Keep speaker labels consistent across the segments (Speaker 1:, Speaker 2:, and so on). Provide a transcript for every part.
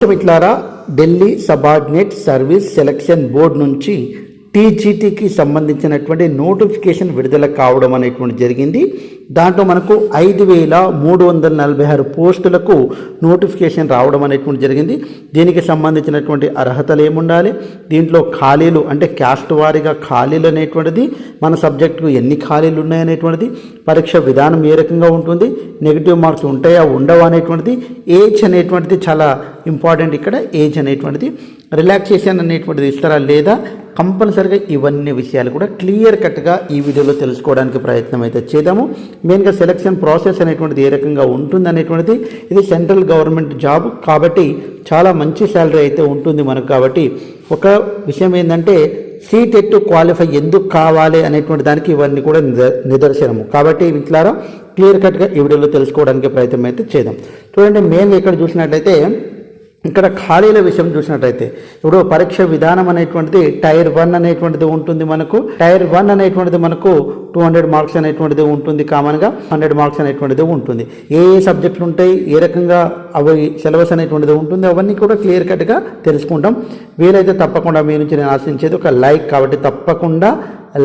Speaker 1: మిట్లారా Delhi subordinate service selection board నుంచి టీజీటీకి సంబంధించినటువంటి నోటిఫికేషన్ విడుదల కావడం అనేటువంటి జరిగింది. దాంట్లో మనకు ఐదు వేల మూడు వందల నలభై ఆరు పోస్టులకు నోటిఫికేషన్ రావడం అనేటువంటి జరిగింది. దీనికి సంబంధించినటువంటి అర్హతలు ఏముండాలి? దీంట్లో ఖాళీలు అంటే క్యాస్ట్ వారీగా ఖాళీలు అనేటువంటిది మన సబ్జెక్టుకు ఎన్ని ఖాళీలు ఉన్నాయనేటువంటిది పరీక్ష విధానం ఏ రకంగా ఉంటుంది నెగిటివ్ మార్క్స్ ఉంటాయా ఉండవా అనేటువంటిది ఏజ్ అనేటువంటిది చాలా ఇంపార్టెంట్ ఇక్కడ ఏజ్ అనేటువంటిది. రిలాక్సేషన్ అనేటువంటిది ఇస్తారా లేదా? కంపల్సరిగా ఇవన్నీ విషయాలు కూడా క్లియర్ కట్గా ఈ వీడియోలో తెలుసుకోవడానికి ప్రయత్నం అయితే చేద్దాము. మెయిన్గా సెలక్షన్ ప్రాసెస్ అనేటువంటిది ఏ రకంగా ఉంటుంది అనేటువంటిది ఇది సెంట్రల్ గవర్నమెంట్ జాబ్ కాబట్టి చాలా మంచి శాలరీ అయితే ఉంటుంది మనకు కాబట్టి ఒక విషయం ఏంటంటే సీటెట్ క్వాలిఫై ఎందుకు కావాలి అనేటువంటి దానికి ఇవన్నీ కూడా నిద- నిదర్శనము. కాబట్టి ఇట్లారా క్లియర్ కట్గా ఈ వీడియోలో తెలుసుకోవడానికి ప్రయత్నం అయితే చేద్దాం. చూడండి మెయిన్గా ఇక్కడ చూసినట్లయితే ఇక్కడ ఖాళీల విషయం చూసినట్టయితే ఇప్పుడు పరీక్ష విధానం అనేటువంటిది టైర్ వన్ అనేటువంటిది ఉంటుంది మనకు టైర్ వన్ అనేటువంటిది మనకు టూ హండ్రెడ్ మార్క్స్ అనేటువంటిది ఉంటుంది కామన్గా హండ్రెడ్ మార్క్స్ అనేటువంటిది ఉంటుంది. ఏ ఏ సబ్జెక్టులు ఉంటాయి ఏ రకంగా అవి సిలబస్ అనేటువంటిది ఉంటుంది అవన్నీ కూడా క్లియర్ కట్గా తెలుసుకుంటాం. వీలైతే తప్పకుండా మీ నుంచి నేను ఆశించేది ఒక లైక్ కాబట్టి తప్పకుండా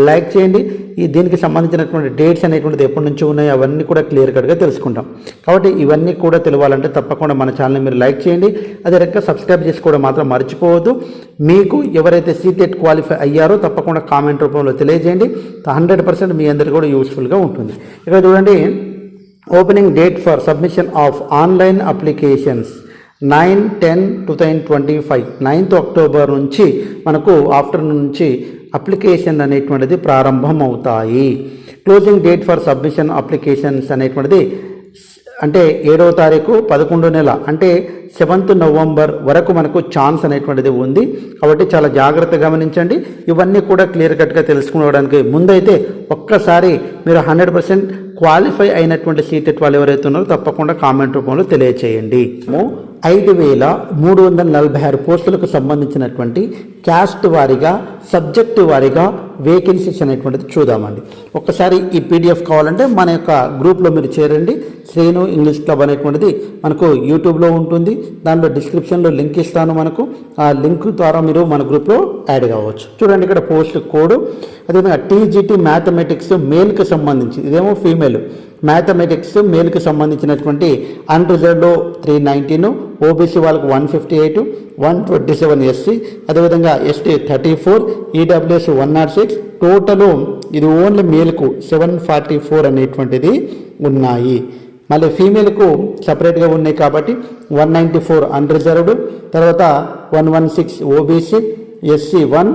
Speaker 1: లైక్ చేయండి. ఈ దీనికి సంబంధించినటువంటి డేట్స్ అనేటువంటిది ఎప్పటి నుంచి ఉన్నాయో అవన్నీ కూడా క్లియర్ కట్గా తెలుసుకుంటాం. కాబట్టి ఇవన్నీ కూడా తెలియాలంటే తప్పకుండా మన ఛానల్ని మీరు లైక్ చేయండి. అదే రకంగా సబ్స్క్రైబ్ చేసుకోవడం మాత్రం మర్చిపోవద్దు. మీకు ఎవరైతే సీటెట్ క్వాలిఫై అయ్యారో తప్పకుండా కామెంట్ రూపంలో తెలియజేయండి. హండ్రెడ్ పర్సెంట్ మీ అందరికీ కూడా యూస్ఫుల్గా ఉంటుంది. ఇక్కడ చూడండి opening date for submission of online applications nine ten two thousand twenty five ninth October నుంచి మనకు ఆఫ్టర్నూన్ నుంచి అప్లికేషన్ అనేటువంటిది ప్రారంభం అవుతాయి closing date for submission applications అనేటువంటిది అంటే ఏడవ తారీఖు పదకొండో నెల అంటే సెవెంత్ నవంబర్ వరకు మనకు ఛాన్స్ అనేటువంటిది ఉంది. కాబట్టి చాలా జాగ్రత్తగా గమనించండి. ఇవన్నీ కూడా క్లియర్ కట్గా తెలుసుకోవడానికి ముందైతే ఒక్కసారి మీరు హండ్రెడ్ పర్సెంట్ క్వాలిఫై అయినటువంటి సీటెట్ వాళ్ళు ఎవరైతే ఉన్నారో తప్పకుండా కామెంట్ రూపంలో తెలియచేయండి. ఐదు వేల మూడు వందల నలభై ఆరు పోస్టులకు సంబంధించినటువంటి క్యాస్ట్ వారీగా సబ్జెక్టు వారీగా వేకెన్సీస్ అనేటువంటిది చూద్దామండి. ఒక్కసారి ఈ పీడిఎఫ్ కావాలంటే మన యొక్క గ్రూప్లో మీరు చేరండి. శ్రేణు ఇంగ్లీష్ క్లబ్ అనేటువంటిది మనకు యూట్యూబ్లో ఉంటుంది. దానిలో డిస్క్రిప్షన్లో లింక్ ఇస్తాను మనకు. ఆ లింక్ ద్వారా మీరు మన గ్రూప్లో యాడ్ కావచ్చు. చూడండి ఇక్కడ పోస్ట్ కోడ్. అదేవిధంగా టీజీటీ మ్యాథమెటిక్స్ మేల్కి సంబంధించి ఇదేమో ఫీమేల్ మ్యాథమెటిక్స్ మేల్కి సంబంధించినటువంటి అన్రిజర్వ్లో త్రీ నైన్టీన్ ఓబీసీ వాళ్ళకు one fifty eight one twenty seven SC అదేవిధంగా ST thirty four EWS one not six total ఇది ఓన్లీ మేల్కు సెవెన్ ఫార్టీ ఫోర్ అనేటువంటిది ఉన్నాయి. మళ్ళీ ఫీమేల్కు సపరేట్గా ఉన్నాయి కాబట్టి వన్ నైంటీ ఫోర్ అన్రిజర్వ్డ్ తర్వాత one one six OBC SC one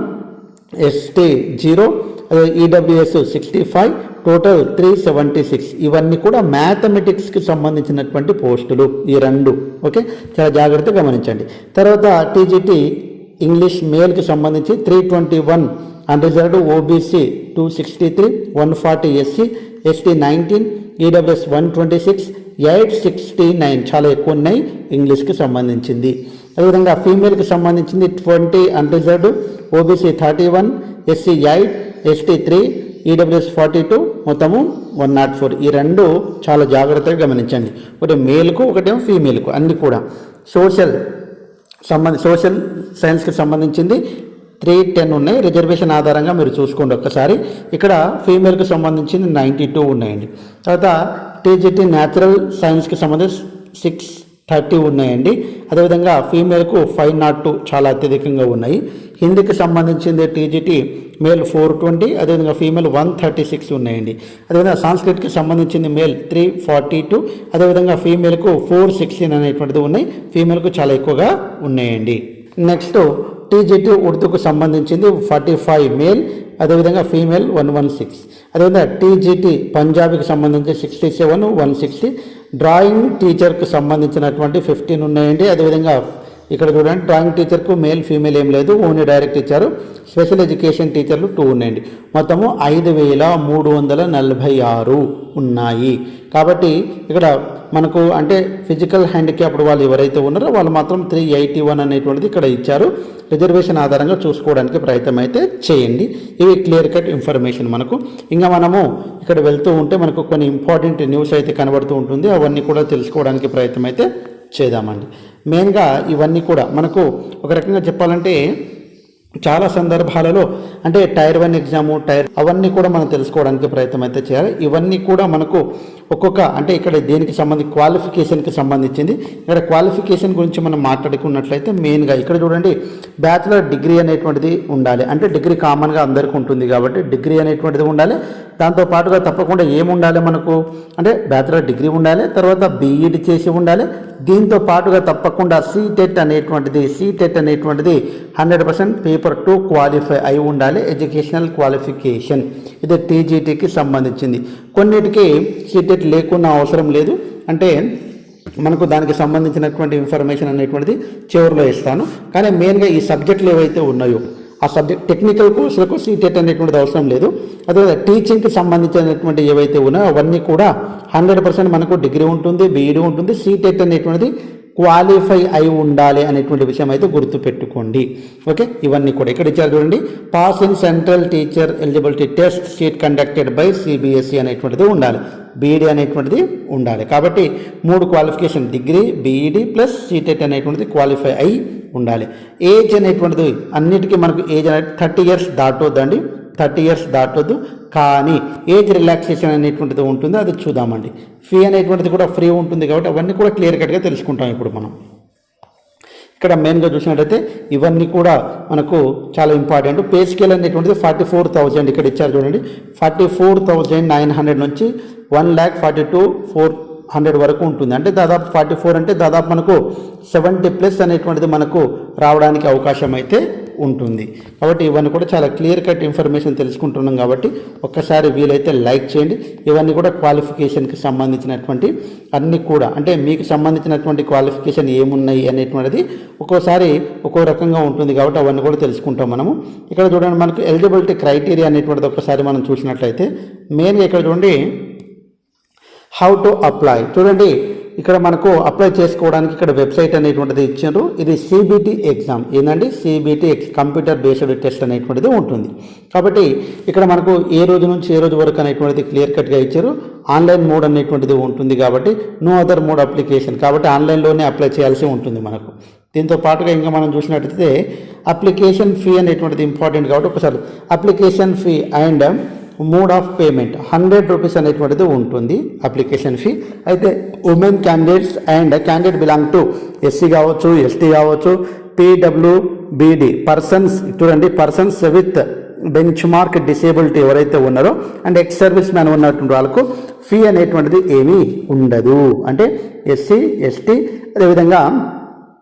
Speaker 1: ST zero అదే EWS sixty five total three seventy six ఇవన్నీ కూడా మ్యాథమెటిక్స్కి సంబంధించినటువంటి పోస్టులు ఈ రెండు. ఓకే చాలా జాగ్రత్తగా గమనించండి. తర్వాత టీజీటీ ఇంగ్లీష్ మేల్కి సంబంధించి three twenty one unreserved OBC two sixty three one forty SC ST nineteen EWS one twenty six eight sixty nine చాలా ఎక్కువ ఉన్నాయి ఇంగ్లీష్కి సంబంధించింది. అదేవిధంగా ఫీమేల్కి సంబంధించింది twenty unreserved OBC thirty one SC eight ST three EWS forty two మొత్తము one not four ఈ రెండు చాలా జాగ్రత్తగా గమనించండి. ఒకటి మేల్కు ఒకటేమో ఫీమేల్కు అన్ని కూడా. సోషల్ సంబంధ సోషల్ సైన్స్కి సంబంధించింది త్రీ టెన్ ఉన్నాయి. రిజర్వేషన్ ఆధారంగా మీరు చూసుకోండి ఒక్కసారి. ఇక్కడ ఫీమేల్కి సంబంధించింది నైంటీ టూ ఉన్నాయండి. తర్వాత టీజీటీ న్యాచురల్ సైన్స్కి సంబంధించి సిక్స్ థర్టీ ఉన్నాయండి. అదేవిధంగా ఫీమేల్కు ఫైవ్ నాట్ టూ చాలా అత్యధికంగా ఉన్నాయి. హిందీకి సంబంధించింది టీజీటీ మేల్ ఫోర్ ట్వంటీ అదేవిధంగా ఫీమేల్ వన్ థర్టీ సిక్స్ ఉన్నాయండి. అదేవిధంగా సాంస్క్రిట్కి సంబంధించింది మేల్ త్రీ ఫార్టీ టూ అదేవిధంగా ఫీమేల్కు ఫోర్ సిక్స్టీన్ అనేటువంటిది ఉన్నాయి. ఫీమేల్కు చాలా ఎక్కువగా ఉన్నాయండి. నెక్స్ట్ టీజీటీ ఉర్దూకు సంబంధించింది ఫార్టీ ఫైవ్ మేల్ అదేవిధంగా ఫీమేల్ వన్ వన్ సిక్స్. అదేవిధంగా టీజీటీ పంజాబీకి సంబంధించి sixty seven one sixty drawing టీచర్కి సంబంధించినటువంటి ఫిఫ్టీన్ ఉన్నాయండి. అదేవిధంగా ఇక్కడ చూడండి డ్రాయింగ్ టీచర్కు మేల్ ఫీమేల్ ఏం లేదు ఓన్లీ డైరెక్ట్ ఇచ్చారు. స్పెషల్ ఎడ్యుకేషన్ టీచర్లు టూ ఉన్నాయండి. మొత్తము ఐదు వేల మూడు వందల నలభై ఆరు ఉన్నాయి. కాబట్టి ఇక్కడ మనకు అంటే ఫిజికల్ హ్యాండిక్యాప్డ్ వాళ్ళు ఎవరైతే ఉన్నారో వాళ్ళు మాత్రం త్రీ ఎయిటీ వన్ అనేటువంటిది ఇక్కడ ఇచ్చారు. రిజర్వేషన్ ఆధారంగా చూసుకోవడానికి ప్రయత్నం అయితే చేయండి. ఇవి క్లియర్ కట్ ఇన్ఫర్మేషన్ మనకు. ఇంకా మనము ఇక్కడ వెళ్తూ ఉంటే మనకు కొన్ని ఇంపార్టెంట్ న్యూస్ అయితే కనబడుతూ ఉంటుంది. అవన్నీ కూడా తెలుసుకోవడానికి ప్రయత్నం అయితే చేద్దామండి. మెయిన్గా ఇవన్నీ కూడా మనకు ఒక రకంగా చెప్పాలంటే చాలా సందర్భాలలో అంటే టైర్ వన్ ఎగ్జాము టైర్ అవన్నీ కూడా మనం తెలుసుకోవడానికి ప్రయత్నం అయితే చేయాలి. ఇవన్నీ కూడా మనకు ఒక్కొక్క అంటే ఇక్కడ దేనికి సంబంధించి క్వాలిఫికేషన్కి సంబంధించింది. ఇక్కడ క్వాలిఫికేషన్ గురించి మనం మాట్లాడుకున్నట్లయితే మెయిన్గా ఇక్కడ చూడండి బ్యాచిలర్ డిగ్రీ అనేటువంటిది ఉండాలి. అంటే డిగ్రీ కామన్గా అందరికీ ఉంటుంది కాబట్టి డిగ్రీ అనేటువంటిది ఉండాలి. దాంతో పాటుగా తప్పకుండా ఏముండాలి మనకు? అంటే బ్యాచిలర్ డిగ్రీ ఉండాలి తర్వాత బీఈడి చేసి ఉండాలి. దీంతో పాటుగా తప్పకుండా సీటెట్ అనేటువంటిది సీటెట్ అనేటువంటిది hundred percent paper two qualify అయి ఉండాలి ఎడ్యుకేషనల్ క్వాలిఫికేషన్. ఇది టీజీటీకి సంబంధించింది. కొన్నిటికి సీటెట్ లేకున్నా అవసరం లేదు. అంటే మనకు దానికి సంబంధించినటువంటి ఇన్ఫర్మేషన్ అనేటువంటిది చివరిలో ఇస్తాను. కానీ మెయిన్గా ఈ సబ్జెక్టులు ఏవైతే ఉన్నాయో ఆ సబ్జెక్ట్ టెక్నికల్ కోర్సులకు సీటెట్ అనేటువంటిది అవసరం లేదు. అదే టీచింగ్కి సంబంధించినటువంటి ఏవైతే ఉన్నాయో అవన్నీ కూడా హండ్రెడ్ పర్సెంట్ మనకు డిగ్రీ ఉంటుంది బీఈడి ఉంటుంది. సీటెట్ అనేటువంటిది క్వాలిఫై అయి ఉండాలి అనేటువంటి విషయం అయితే గుర్తుపెట్టుకోండి. ఓకే ఇవన్నీ కూడా ఇక్కడ ఇచ్చారు చూడండి. Pass in central teacher eligibility test CTET conducted by CBSE అనేటువంటిది ఉండాలి. బీఈడి అనేటువంటిది ఉండాలి. కాబట్టి మూడు qualification degree B Ed plus CTET అనేటువంటిది క్వాలిఫై అయి ఉండాలి. ఏజ్ అనేటువంటిది అన్నిటికీ మనకు ఏజ్ అనేది థర్టీ ఇయర్స్ దాటొద్దండి. థర్టీ ఇయర్స్ దాటొద్దు. కానీ ఏజ్ రిలాక్సేషన్ అనేటువంటిది ఉంటుంది అది చూద్దామండి. ఫీ అనేటువంటిది కూడా ఫ్రీ ఉంటుంది కాబట్టి అవన్నీ కూడా క్లియర్ కట్గా తెలుసుకుంటాం ఇప్పుడు మనం. ఇక్కడ మెయిన్గా చూసినట్టయితే ఇవన్నీ కూడా మనకు చాలా ఇంపార్టెంట్ పే స్కేల్ అనేటువంటిది ఫార్టీ ఫోర్ థౌజండ్ ఇక్కడ ఇచ్చారు చూడండి. Forty four thousand nine hundred నుంచి one lakh forty two four hundred వరకు ఉంటుంది. అంటే దాదాపు ఫార్టీ ఫోర్ అంటే దాదాపు మనకు సెవెంటీ ప్లస్ అనేటువంటిది మనకు రావడానికి అవకాశం అయితే ఉంటుంది. కాబట్టి ఇవన్నీ కూడా చాలా క్లియర్ కట్ ఇన్ఫర్మేషన్ తెలుసుకుంటున్నాం కాబట్టి ఒక్కసారి వీలైతే లైక్ చేయండి. ఇవన్నీ కూడా క్వాలిఫికేషన్కి సంబంధించినటువంటి అన్నీ కూడా అంటే మీకు సంబంధించినటువంటి క్వాలిఫికేషన్ ఏమున్నాయి అనేటువంటిది ఒక్కోసారి ఒక్కో రకంగా ఉంటుంది కాబట్టి అవన్నీ కూడా తెలుసుకుంటాం మనము. ఇక్కడ చూడండి మనకు ఎలిజిబిలిటీ క్రైటీరియా అనేటువంటిది ఒకసారి మనం చూసినట్లయితే మెయిన్గా ఇక్కడ చూడండి హౌ టు అప్లై చూడండి ఇక్కడ మనకు అప్లై చేసుకోవడానికి ఇక్కడ వెబ్సైట్ అనేటువంటిది ఇచ్చారు ఇది సిబిటి ఎగ్జామ్ ఏంటండి సిబిటి కంప్యూటర్ బేస్డ్ టెస్ట్ అనేటువంటిది ఉంటుంది. కాబట్టి ఇక్కడ మనకు ఏ రోజు నుంచి ఏ రోజు వరకు అనేటువంటిది క్లియర్ కట్గా ఇచ్చారు. ఆన్లైన్ మోడ్ అనేటువంటిది ఉంటుంది కాబట్టి నో అదర్ మోడ్ అప్లికేషన్ కాబట్టి ఆన్లైన్లోనే అప్లై చేయాల్సి ఉంటుంది మనకు. దీంతో పాటుగా ఇంకా మనం చూసినట్లయితే అప్లికేషన్ ఫీ అనేటువంటిది ఇంపార్టెంట్ కాబట్టి ఒకసారి application fee and mode of payment. Hundred rupees అనేటువంటిది ఉంటుంది అప్లికేషన్ ఫీ. అయితే women candidates and candidate belong to SC కావచ్చు ఎస్టీ కావచ్చు పీడబ్ల్యూబీడి పర్సన్స్ చూడండి persons with benchmark disability ఎవరైతే ఉన్నారో అండ్ ఎక్స్ సర్వీస్ మ్యాన్ ఉన్నటువంటి వాళ్ళకు ఫీ అనేటువంటిది ఏమీ ఉండదు. అంటే ఎస్సీ ఎస్టీ అదేవిధంగా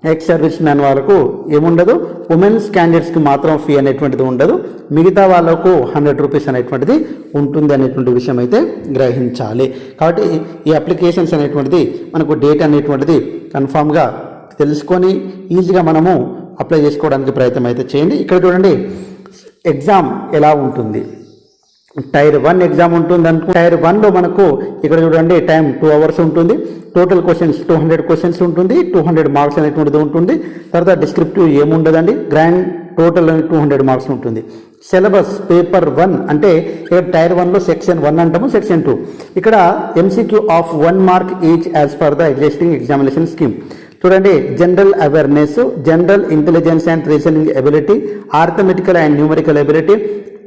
Speaker 1: ఎక్స్ సర్వీస్ మ్యాన్ వాళ్ళకు ఏముండదు? ఉమెన్స్ క్యాండిడేట్స్కి మాత్రం ఫీ అనేటువంటిది ఉండదు. మిగతా వాళ్ళకు హండ్రెడ్ రూపీస్ అనేటువంటిది ఉంటుంది అనేటువంటి విషయం అయితే గ్రహించాలి. కాబట్టి ఈ అప్లికేషన్స్ అనేటువంటిది మనకు డేట్ అనేటువంటిది కన్ఫామ్గా తెలుసుకొని ఈజీగా మనము అప్లై చేసుకోవడానికి ప్రయత్నం అయితే చేయండి. ఇక్కడ చూడండి ఎగ్జామ్ ఎలా ఉంటుంది? టైర్ వన్ ఎగ్జామ్ ఉంటుంది అనుకో టైర్ వన్లో మనకు ఇక్కడ చూడండి టైం టూ అవర్స్ ఉంటుంది. Total questions two hundred questions ఉంటుంది. టూ హండ్రెడ్ మార్క్స్ అనేటువంటిది ఉంటుంది. తర్వాత డిస్క్రిప్టివ్ ఏముండదండి? Grand total two hundred marks ఉంటుంది. సిలబస్ పేపర్ వన్ అంటే ఇక్కడ టైర్ వన్లో సెక్షన్ వన్ అంటాము సెక్షన్ టూ ఇక్కడ MCQ of one mark each as per the existing examination scheme చూడండి general awareness general intelligence and reasoning ability arithmetical and numerical ability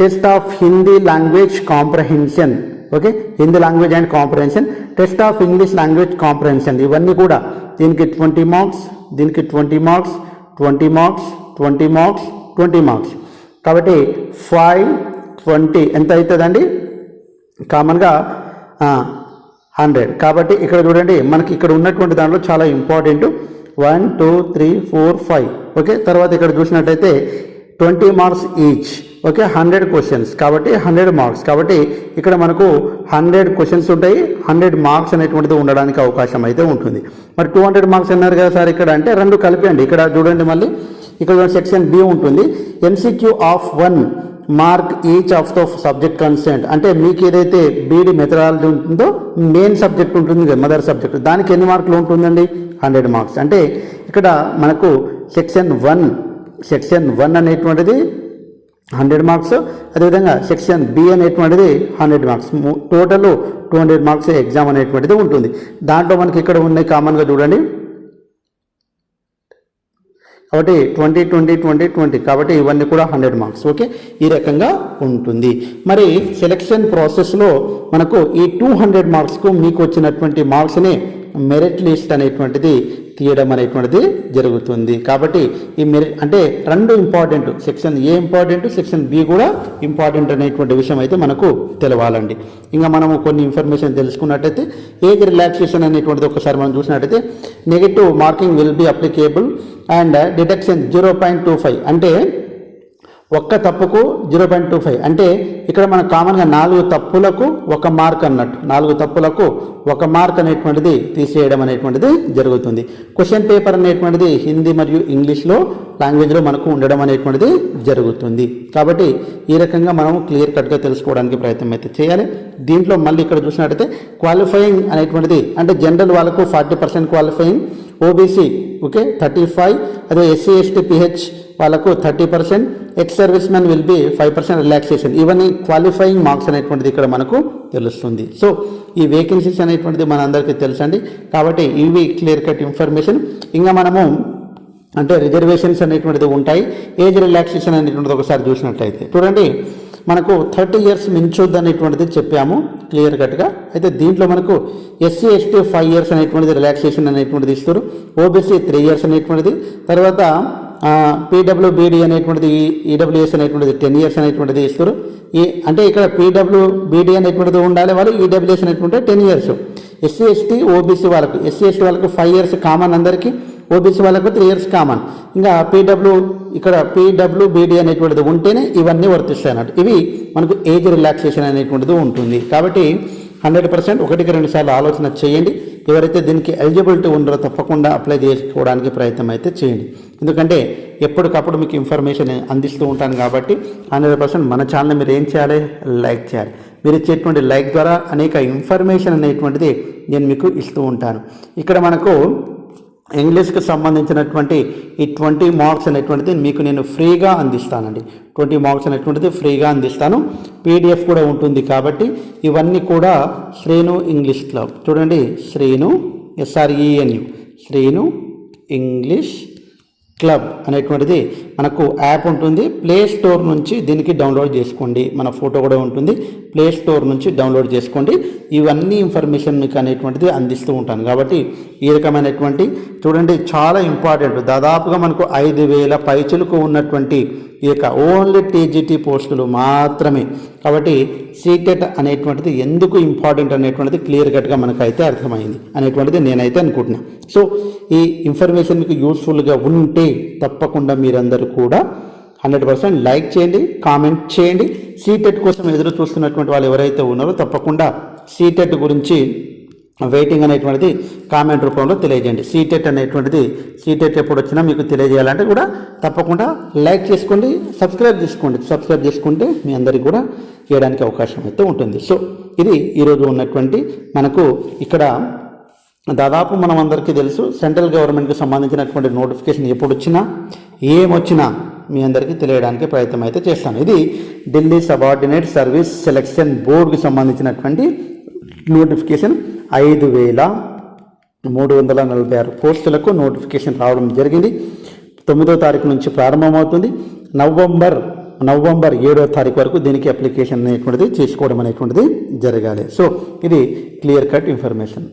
Speaker 1: test of Hindi language comprehension okay? Hindi language and comprehension test of English language comprehension ఇవన్నీ కూడా దీనికి twenty marks దీనికి twenty marks twenty marks twenty marks twenty marks. కాబట్టి five twenty ఎంత అవుతుందండి? కామన్గా hundred. కాబట్టి ఇక్కడ చూడండి మనకి ఇక్కడ ఉన్నటువంటి దాంట్లో చాలా important. One two three four five okay? తర్వాత ఇక్కడ చూసినట్టయితే twenty marks each. Okay hundred questions కాబట్టి హండ్రెడ్ మార్క్స్ కాబట్టి ఇక్కడ మనకు హండ్రెడ్ క్వశ్చన్స్ ఉంటాయి. హండ్రెడ్ మార్క్స్ అనేటువంటిది ఉండడానికి అవకాశం అయితే ఉంటుంది. మరి టూ హండ్రెడ్ మార్క్స్ అన్నారు కదా సార్ ఇక్కడ అంటే రెండు కలిపండి ఇక్కడ చూడండి మళ్ళీ. ఇక్కడ సెక్షన్ బి ఉంటుంది. MCQ of one mark each of the subject consent అంటే మీకు ఏదైతే బీడీ మెథడాలజీ ఉంటుందో మెయిన్ సబ్జెక్ట్ ఉంటుంది కదా మదర్ సబ్జెక్ట్ దానికి ఎన్ని మార్కులు ఉంటుందండి? హండ్రెడ్ మార్క్స్ అంటే ఇక్కడ మనకు సెక్షన్ వన్ సెక్షన్ వన్ అనేటువంటిది హండ్రెడ్ మార్క్స్ అదేవిధంగా సెక్షన్ బి అనేటువంటిది hundred marks. Total two hundred marks exam అనేటువంటిది ఉంటుంది. దాంట్లో మనకి ఇక్కడ ఉన్నాయి కామన్గా చూడండి. కాబట్టి ట్వంటీ ట్వంటీ ట్వంటీ ట్వంటీ. కాబట్టి ఇవన్నీ కూడా హండ్రెడ్ మార్క్స్. ఓకే? ఈ రకంగా ఉంటుంది. మరి సెలక్షన్ ప్రాసెస్లో మనకు ఈ టూ హండ్రెడ్ మార్క్స్కు మీకు వచ్చినటువంటి మార్క్స్ని మెరిట్ లిస్ట్ అనేటువంటిది తీయడం అనేటువంటిది జరుగుతుంది. కాబట్టి ఈ మెరి అంటే రెండు important section A important section B కూడా ఇంపార్టెంట్ అనేటువంటి విషయం అయితే మనకు తెలవాలండి. ఇంకా మనము కొన్ని ఇన్ఫర్మేషన్ తెలుసుకున్నట్టయితే ఏజ్ రిలాక్సేషన్ అనేటువంటిది ఒకసారి మనం చూసినట్టయితే negative marking will be applicable and deduction zero point two five. అంటే ఒక్క తప్పుకు జీరో పాయింట్ టూ ఫైవ్. అంటే ఇక్కడ మనం కామన్గా నాలుగు తప్పులకు ఒక మార్క్ అన్నట్టు నాలుగు తప్పులకు ఒక మార్క్ అనేటువంటిది తీసేయడం అనేటువంటిది జరుగుతుంది. క్వశ్చన్ పేపర్ అనేటువంటిది హిందీ మరియు ఇంగ్లీష్లో లాంగ్వేజ్లో మనకు ఉండడం అనేటువంటిది జరుగుతుంది. కాబట్టి ఈ రకంగా మనం క్లియర్ కట్గా తెలుసుకోవడానికి ప్రయత్నం అయితే చేయాలి. దీంట్లో మళ్ళీ ఇక్కడ చూసినట్టయితే క్వాలిఫైయింగ్ అనేటువంటిది అంటే జనరల్ వాళ్ళకు forty percent qualifying OBC okay thirty five అదే ఎస్సీ ఎస్టీ పిహెచ్ వాళ్ళకు thirty percent ex serviceman will be five percent relaxation. ఇవన్నీ క్వాలిఫైయింగ్ మార్క్స్ అనేటువంటిది ఇక్కడ మనకు తెలుస్తుంది. సో ఈ వేకెన్సీస్ అనేటువంటిది మనందరికీ తెలుసండి. కాబట్టి ఇవి క్లియర్ కట్ ఇన్ఫర్మేషన్ ఇంకా మనము అంటే రిజర్వేషన్స్ అనేటువంటిది ఉంటాయి. ఏజ్ రిలాక్సేషన్ అనేటువంటిది ఒకసారి చూసినట్లయితే. చూడండి మనకు థర్టీ ఇయర్స్ మించొద్దు అనేటువంటిది చెప్పాము క్లియర్ కట్గా అయితే దీంట్లో మనకు ఎస్సీ ఎస్టీ ఫైవ్ ఇయర్స్ అనేటువంటిది రిలాక్సేషన్ అనేటువంటిది ఇస్తారు. ఓబీసీ త్రీ ఇయర్స్ అనేటువంటిది. తర్వాత పీడబ్ల్యూబీడీ అనేటువంటిది ఈడబ్ల్యూఎస్ అనేటువంటిది టెన్ ఇయర్స్ అనేటువంటిది ఇస్తారు. ఈ అంటే ఇక్కడ పీడబ్ల్యూబీడీ అనేటువంటిది ఉండాలి వాళ్ళు ఈడబ్ల్యూఎస్ అనేటువంటి ten years SC ST OBC వాళ్ళకు. ఎస్సీ ఎస్టీ వాళ్ళకు ఫైవ్ ఇయర్స్ కామన్ అందరికీ ఓబీసీ వాళ్ళకు త్రీ ఇయర్స్ కామన్ ఇంకా పీడబ్ల్యూ ఇక్కడ పీడబ్ల్యూబీడీ అనేటువంటిది ఉంటేనే ఇవన్నీ వర్తిస్తాయి అన్నట్టు. ఇవి మనకు ఏజ్ రిలాక్సేషన్ అనేటువంటిది ఉంటుంది. కాబట్టి హండ్రెడ్ పర్సెంట్ ఒకటికి రెండు సార్లు ఆలోచన చేయండి. ఎవరైతే దీనికి ఎలిజిబిలిటీ ఉన్నారో తప్పకుండా అప్లై చేసుకోవడానికి ప్రయత్నం అయితే చేయండి. ఎందుకంటే ఎప్పటికప్పుడు మీకు ఇన్ఫర్మేషన్ అందిస్తూ ఉంటాను కాబట్టి హండ్రెడ్ పర్సెంట్ మన ఛానల్ మీరు ఏం చేయాలి? లైక్ చేయాలి. మీరు ఇచ్చేటువంటి లైక్ ద్వారా అనేక ఇన్ఫర్మేషన్ అనేటువంటిది నేను మీకు ఇస్తూ ఉంటాను. ఇక్కడ మనకు ఇంగ్లీష్కి సంబంధించినటువంటి ఈ ట్వంటీ మార్క్స్ అనేటువంటిది మీకు నేను ఫ్రీగా అందిస్తానండి. ట్వంటీ మార్క్స్ అనేటువంటిది ఫ్రీగా అందిస్తాను. పీడిఎఫ్ కూడా ఉంటుంది కాబట్టి ఇవన్నీ కూడా శ్రీను ఇంగ్లీష్ క్లబ్. చూడండి Srinu S R E N U Srinu English club అనేటువంటిది మనకు యాప్ ఉంటుంది. ప్లే స్టోర్ నుంచి దీనికి డౌన్లోడ్ చేసుకోండి. మన ఫోటో కూడా ఉంటుంది. ప్లే స్టోర్ నుంచి డౌన్లోడ్ చేసుకోండి. ఇవన్నీ ఇన్ఫర్మేషన్ మీకు అనేటువంటిది అందిస్తూ ఉంటాను. కాబట్టి ఈ రకమైనటువంటి చూడండి చాలా ఇంపార్టెంట్ దాదాపుగా మనకు ఐదు వేల పైచులకు ఉన్నటువంటి ఈ యొక్క ఓన్లీ టీజీటీ పోస్టులు మాత్రమే. కాబట్టి సీటెట్ అనేటువంటిది ఎందుకు ఇంపార్టెంట్ అనేటువంటిది క్లియర్ కట్గా మనకైతే అర్థమైంది అనేటువంటిది నేనైతే అనుకుంటున్నాను సో ఈ ఇన్ఫర్మేషన్ మీకు యూస్ఫుల్గా ఉంటే తప్పకుండా మీరందరూ కూడా హండ్రెడ్ పర్సెంట్ లైక్ చేయండి కామెంట్ చేయండి. సీటెట్ కోసం ఎదురు చూస్తున్నటువంటి వాళ్ళు ఎవరైతే ఉన్నారో తప్పకుండా సీటెట్ గురించి వెయిటింగ్ అనేటువంటిది కామెంట్ రూపంలో తెలియజేయండి. సీటెట్ అనేటువంటిది సీటెట్ ఎప్పుడు వచ్చినా మీకు తెలియజేయాలంటే కూడా తప్పకుండా లైక్ చేసుకోండి సబ్స్క్రైబ్ చేసుకోండి. సబ్స్క్రైబ్ చేసుకుంటే మీ అందరికీ కూడా చేయడానికి అవకాశం అయితే ఉంటుంది. సో ఇది ఈరోజు ఉన్నటువంటి మనకు ఇక్కడ దాదాపు మనం అందరికీ తెలుసు సెంట్రల్ గవర్నమెంట్కి సంబంధించినటువంటి నోటిఫికేషన్ ఎప్పుడు వచ్చినా ఏమొచ్చినా మీ అందరికీ తెలియడానికి ప్రయత్నం అయితే చేస్తాను. ఇది ఢిల్లీ సబార్డినేట్ సర్వీస్ సెలక్షన్ బోర్డుకి సంబంధించినటువంటి నోటిఫికేషన్ ఐదు వేల మూడు వందల నలభై ఆరు పోస్టులకు నోటిఫికేషన్ రావడం జరిగింది. తొమ్మిదో తారీఖు నుంచి ప్రారంభమవుతుంది. నవంబర్ నవంబర్ ఏడో తారీఖు వరకు దీనికి అప్లికేషన్ అనేటువంటిది చేసుకోవడం అనేటువంటిది జరగాలి. సో ఇది క్లియర్ కట్ ఇన్ఫర్మేషన్